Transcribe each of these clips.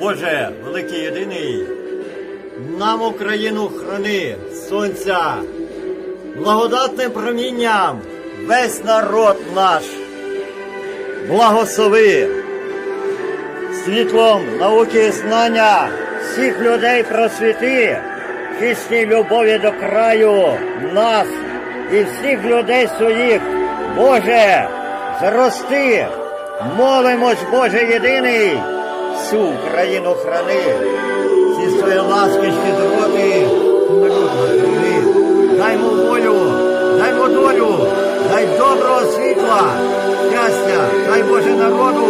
Боже, великий єдиний, нам Україну храни, сонця, благодатним промінням весь народ наш. Благослови світлом науки і знання всіх людей просвіти, чистій любові до краю нас і всіх людей своїх. Боже, зрости, молимось, Боже єдиний, всю Україну храни, всі свої ласки, щедроти, храни. Даймо волю, даймо долю, дай доброго світла, щастя, дай Боже народу,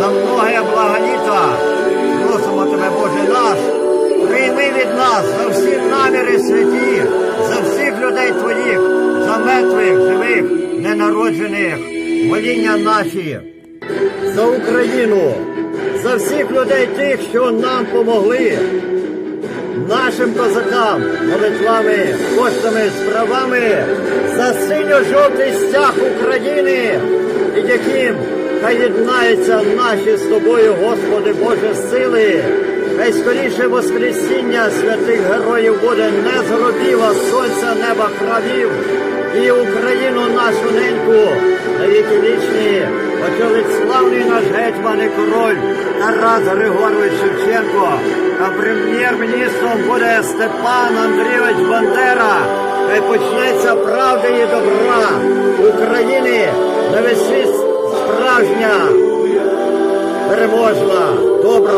на многое блага літа. Просимо тебе, Боже наш, прийми від нас за всі наміри святі, за всіх людей твоїх, за мертвих, живих, ненароджених, моління наші, за Україну, за всіх людей тих, що нам помогли, нашим козакам, молитвами, коштами, справами за синьо-жовтий стяг України, під яким хай єднаються наші з тобою, Господи Боже, сили. Хай скоріше Воскресіння святих героїв буде не з гробів, а з сонця неба кравів. І Україну нашу неньку на віки вічні очолить славний наш гетьман і король Тарас Григорович Шевченко. А прем'єр-міністром буде Степан Андрійович Бандера. Хай почнеться правди і добра в Україні на справжня, переможна, добра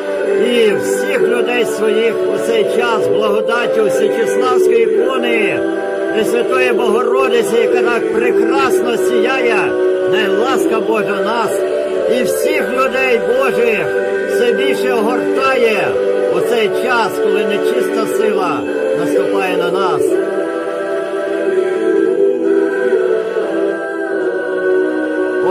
і всіх людей своїх у цей час благодаттю Січеславської ікони, Пресвятої Богородиці, яка так прекрасно сіяє, не ласка Божа нас і всіх людей Божих все більше огортає у цей час, коли нечиста сила наступає